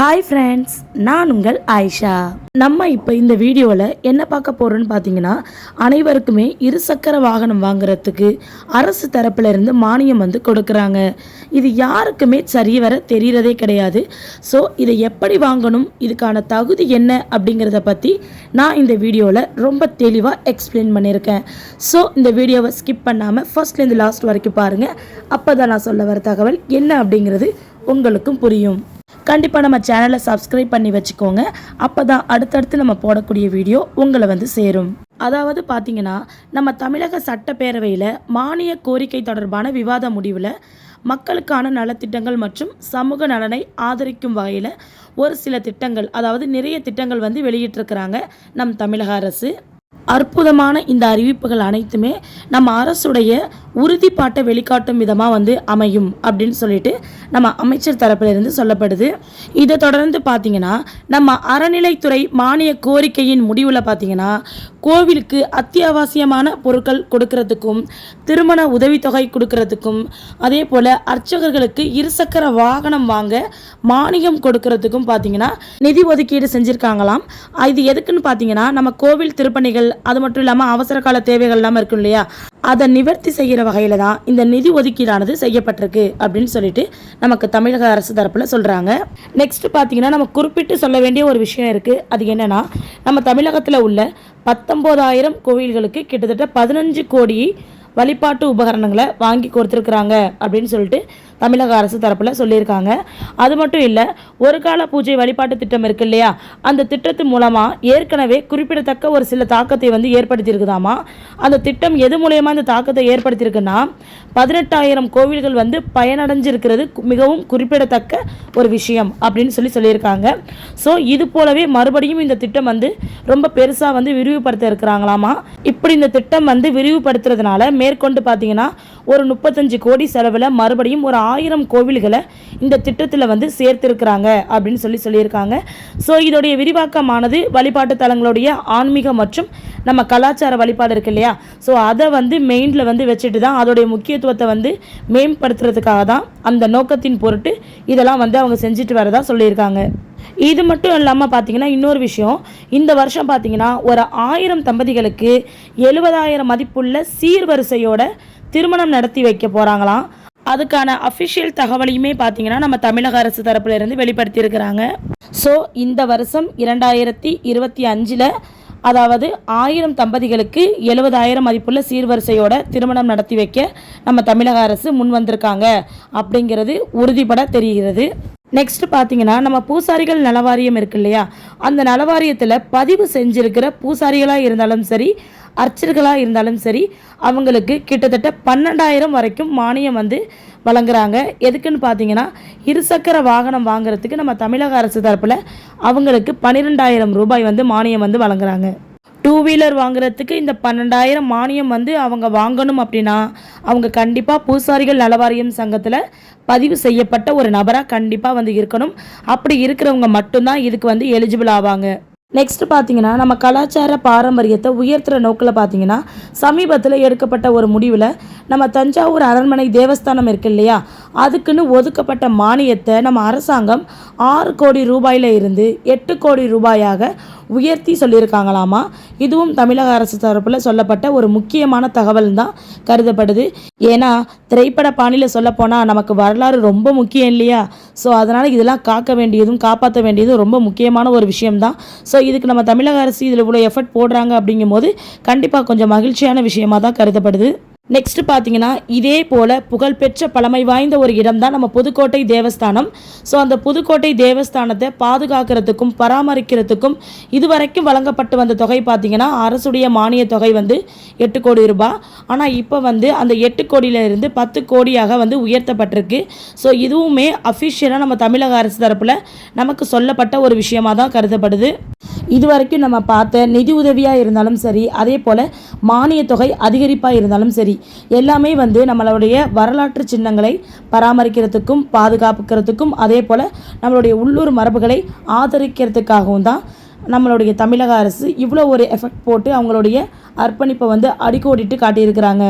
Hi friends நான் உங்கள் ஆயிஷா. நம்ம இப்போ இந்த வீடியோவில் என்ன பார்க்க போகிறோன்னு பார்த்தீங்கன்னா அனைவருக்குமே இருசக்கர வாகனம் வாங்குறதுக்கு அரசு தரப்பிலிருந்து மானியம் வந்து கொடுக்குறாங்க. இது யாருக்குமே சரி வர தெரியறதே கிடையாது. ஸோ இதை எப்படி வாங்கணும் இதுக்கான தகுதி என்ன அப்படிங்கிறத பற்றி நான் இந்த வீடியோவில் ரொம்ப தெளிவாக எக்ஸ்பிளைன் பண்ணியிருக்கேன். ஸோ இந்த வீடியோவை ஸ்கிப் பண்ணாமல் ஃபர்ஸ்ட்லேருந்து லாஸ்ட் வரைக்கும் பாருங்கள் அப்போ தான் நான் சொல்ல வர தகவல் என்ன அப்படிங்கிறது உங்களுக்கும் புரியும். கண்டிப்பாக நம்ம சேனலை சப்ஸ்கிரைப் பண்ணி வச்சுக்கோங்க. அப்போ தான் அடுத்தடுத்து நம்ம போடக்கூடிய வீடியோ உங்களை வந்து சேரும். அதாவது பார்த்தீங்கன்னா நம்ம தமிழக சட்டப்பேரவையில் மானிய கோரிக்கை தொடர்பான விவாத முடிவில் மக்களுக்கான நலத்திட்டங்கள் மற்றும் சமூக நலனை ஆதரிக்கும் வகையில் ஒரு சில திட்டங்கள் அதாவது நிறைய திட்டங்கள் வந்து வெளியிட்டிருக்கிறாங்க நம் தமிழக அரசு. அற்புதமான இந்த அறிவிப்புகள் அனைத்துமே நம்ம அரசுடைய உறுதிப்பாட்டை வெளிக்காட்டும் விதமாக வந்து அமையும் அப்படின்னு சொல்லிட்டு நம்ம அமைச்சர் தரப்பிலிருந்து சொல்லப்படுது. இதை தொடர்ந்து பார்த்தீங்கன்னா நம்ம அறநிலைத்துறை மானிய கோரிக்கையின் முடிவில் பார்த்தீங்கன்னா கோவிலுக்கு அத்தியாவசியமான பொருட்கள் கொடுக்கறதுக்கும் திருமண உதவித்தொகை கொடுக்கறதுக்கும் அதே போல் அர்ச்சகர்களுக்கு இருசக்கர வாகனம் வாங்க மானியம் கொடுக்கறதுக்கும் பார்த்தீங்கன்னா நிதி ஒதுக்கீடு செஞ்சுருக்காங்களாம். இது எதுக்குன்னு பார்த்தீங்கன்னா நம்ம கோவில் திருப்பணிகள் அது மட்டும் இல்லாமல் அவசர கால தேவைகள் இல்லாமல் இருக்கும் இல்லையா? அதை நிவர்த்தி செய்கிற வகையில் தான் இந்த நிதி ஒதுக்கீடானது செய்யப்பட்டிருக்கு அப்படின்னு சொல்லிட்டு நமக்கு தமிழக அரசு தரப்பில் சொல்கிறாங்க நெக்ஸ்ட் பார்த்தீங்கன்னா நம்ம குறிப்பிட்டு சொல்ல வேண்டிய ஒரு விஷயம் இருக்குது அது என்னென்னா நம்ம தமிழகத்தில் உள்ள பத்தொம்போதாயிரம் கோவில்களுக்கு கிட்டத்தட்ட பதினஞ்சு கோடி வழிபாட்டு உபகரணங்களை வாங்கி கொடுத்துருக்குறாங்க அப்படின்னு சொல்லிட்டு தமிழக அரசு தரப்பில் சொல்லியிருக்காங்க. அது மட்டும் இல்லை ஒரு கால பூஜை வழிபாட்டு திட்டம் இருக்கு இல்லையா? அந்த திட்டத்து மூலமாக ஏற்கனவே குறிப்பிடத்தக்க ஒரு சில தாக்கத்தை வந்து ஏற்படுத்தியிருக்குதாமா? அந்த திட்டம் எது மூலயமா அந்த தாக்கத்தை ஏற்படுத்தியிருக்குன்னா பதினெட்டாயிரம் கோவில்கள் வந்து பயனடைஞ்சிருக்கிறது மிகவும் குறிப்பிடத்தக்க ஒரு விஷயம் அப்படின்னு சொல்லி சொல்லியிருக்காங்க. ஸோ இது போலவே மறுபடியும் இந்த திட்டம் வந்து ரொம்ப பெருசாக வந்து விரிவுபடுத்த இருக்கிறாங்களாமா? இப்படி இந்த திட்டம் வந்து விரிவுபடுத்துறதுனால மேற்கொண்டு பார்த்தீங்கன்னா ஒரு முப்பத்தஞ்சு கோடி செலவில் மறுபடியும் ஒரு ஆயிரம் கோவில்களை இந்த திட்டத்தில் வந்து சேர்த்திருக்கிறாங்க அப்படின்னு சொல்லி சொல்லியிருக்காங்க. ஸோ இதோடைய விரிவாக்கமானது வழிபாட்டு தலங்களுடைய ஆன்மீக மற்றும் நம்ம கலாச்சார வழிபாடு இருக்கு இல்லையா? ஸோ அதை வந்து மெயினில் வந்து வச்சுட்டு தான் அதோடைய முக்கியத்துவத்தை வந்து மேம்படுத்துறதுக்காக தான் அந்த நோக்கத்தின் பொருட்டு இதெல்லாம் வந்து அவங்க செஞ்சுட்டு வரதா சொல்லியிருக்காங்க. இது மட்டும் இல்லாமல் பார்த்தீங்கன்னா இன்னொரு விஷயம். இந்த வருஷம் பார்த்தீங்கன்னா ஒரு ஆயிரம் தம்பதிகளுக்கு எழுபதாயிரம் மதிப்புள்ள சீர்வரிசையோட திருமணம் நடத்தி வைக்க போகிறாங்களாம் அதுக்கான அஃபிஷியல் தகவலையுமே பார்த்தீங்கன்னா நம்ம தமிழக அரசு தரப்பிலிருந்து வெளிப்படுத்தியிருக்கிறாங்க. ஸோ இந்த வருஷம் இரண்டாயிரத்தி இருபத்தி அஞ்சில் அதாவது ஆயிரம் தம்பதிகளுக்கு எழுபதாயிரம் மதிப்புள்ள சீர்வரிசையோட திருமணம் நடத்தி வைக்க நம்ம தமிழக அரசு முன் வந்திருக்காங்க அப்படிங்கிறது உறுதிபட தெரிகிறது. நெக்ஸ்ட் பார்த்தீங்கன்னா நம்ம பூசாரிகள் நலவாரியம் இருக்கு இல்லையா அந்த நலவாரியத்தில் பதிவு செஞ்சிருக்கிற பூசாரிகளாக இருந்தாலும் சரி அர்ச்சர்களாக இருந்தாலும் சரி அவங்களுக்கு கிட்டத்தட்ட பன்னெண்டாயிரம் வரைக்கும் மானியம் வந்து வழங்குறாங்க. எதுக்குன்னு பார்த்தீங்கன்னா இருசக்கர வாகனம் வாங்குறதுக்கு நம்ம தமிழக அரசு தரப்பில் அவங்களுக்கு பன்னிரெண்டாயிரம் ரூபாய் வந்து மானியம் வந்து வழங்குறாங்க. டூ வீலர் வாங்குறதுக்கு இந்த பன்னெண்டாயிரம் மானியம் வந்து அவங்க வாங்கணும் அப்படின்னா அவங்க கண்டிப்பாக பூசாரிகள் நலவாரியம் சங்கத்தில் பதிவு செய்யப்பட்ட ஒரு நபராக கண்டிப்பாக வந்து இருக்கணும். அப்படி இருக்கிறவங்க மட்டும்தான் இதுக்கு வந்து எலிஜிபிள் ஆவாங்க. நெக்ஸ்ட் பார்த்தீங்கன்னா நம்ம கலாச்சார பாரம்பரியத்தை உயர்த்துற நோக்கில் பார்த்தீங்கன்னா சமீபத்தில் எடுக்கப்பட்ட ஒரு முடிவில் நம்ம தஞ்சாவூர் அரண்மனை தேவஸ்தானம் இருக்கு இல்லையா? அதுக்குன்னு ஒதுக்கப்பட்ட மானியத்தை நம்ம அரசாங்கம் ஆறு கோடி ரூபாயில இருந்து எட்டு கோடி ரூபாயாக உயர்த்தி சொல்லியிருக்காங்களாமா? இதுவும் தமிழக அரசு தரப்பில் சொல்லப்பட்ட ஒரு முக்கியமான தகவல் தான் கருதப்படுது. ஏன்னா திரைப்பட பாணியில் சொல்லப்போனால் நமக்கு வரலாறு ரொம்ப முக்கியம் இல்லையா? ஸோ அதனால் இதெல்லாம் காக்க வேண்டியதும் காப்பாற்ற வேண்டியதும் ரொம்ப முக்கியமான ஒரு விஷயம்தான். ஸோ இதுக்கு நம்ம தமிழக அரசு இதில் இவ்வளோ எஃபர்ட் போடுறாங்க அப்படிங்கும்போது கண்டிப்பாக கொஞ்சம் மகிழ்ச்சியான விஷயமா தான் கருதப்படுது. நெக்ஸ்ட் பார்த்தீங்கன்னா இதே போல புகழ்பெற்ற பழமை வாய்ந்த ஒரு இடம் தான் நம்ம புதுக்கோட்டை தேவஸ்தானம். ஸோ அந்த புதுக்கோட்டை தேவஸ்தானத்தை பாதுகாக்கிறதுக்கும் பராமரிக்கிறதுக்கும் இதுவரைக்கும் வழங்கப்பட்டு வந்த தொகை பார்த்தீங்கன்னா அரசுடைய மானிய தொகை வந்து எட்டு கோடி ரூபாய். ஆனால் இப்போ வந்து அந்த எட்டு கோடியில இருந்து பத்து கோடியாக வந்து உயர்த்தப்பட்டிருக்கு. ஸோ இதுவுமே அஃபிஷியலாக நம்ம தமிழக அரசு தரப்பில் நமக்கு சொல்லப்பட்ட ஒரு விஷயமா தான் கருதப்படுது. இது வரைக்கும் நம்ம பார்த்த நிதி உதவியாக இருந்தாலும் சரி அதே போல் மானிய தொகை அதிகரிப்பாக இருந்தாலும் சரி எல்லாமே வந்து நம்மளுடைய வரலாற்று சின்னங்களை பராமரிக்கிறதுக்கும் பாதுகாப்புக்கிறதுக்கும் அதே போல் நம்மளுடைய உள்ளூர் மரபுகளை ஆதரிக்கிறதுக்காகவும் தான் நம்மளுடைய தமிழக அரசு இவ்வளோ ஒரு எஃபெக்ட் போட்டு அவங்களுடைய அர்ப்பணிப்பை வந்து அடிக்கோடிட்டு காட்டியிருக்கிறாங்க.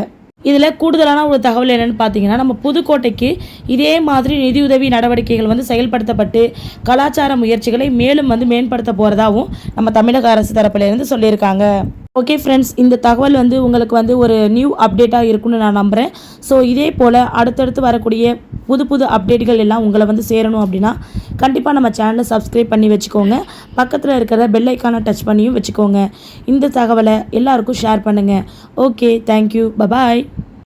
இதில் கூடுதலான ஒரு தகவல் என்னென்னு பார்த்தீங்கன்னா நம்ம புதுக்கோட்டைக்கு இதே மாதிரி நிதியுதவி நடவடிக்கைகள் வந்து செயல்படுத்தப்பட்டு கலாச்சார முயற்சிகளை மேலும் வந்து மேம்படுத்த போகிறதாவும் நம்ம தமிழக அரசு தரப்பிலிருந்து சொல்லியிருக்காங்க. ஓகே ஃப்ரெண்ட்ஸ் இந்த தகவல் வந்து உங்களுக்கு வந்து ஒரு நியூ அப்டேட்டாக இருக்கும்னு நான் நம்புகிறேன் ஸோ இதே போல் அடுத்தடுத்து வரக்கூடிய புது புது அப்டேட்கள் எல்லாம் உங்களை வந்து சேரணும் அப்படின்னா கண்டிப்பாக நம்ம சேனலை சப்ஸ்கிரைப் பண்ணி வச்சுக்கோங்க. பக்கத்தில் இருக்கிற பெல் ஐக்கானை டச் பண்ணியும் வச்சுக்கோங்க. இந்த தகவலை எல்லாருக்கும் ஷேர் பண்ணுங்கள் ஓகே தேங்க்யூ பபாய்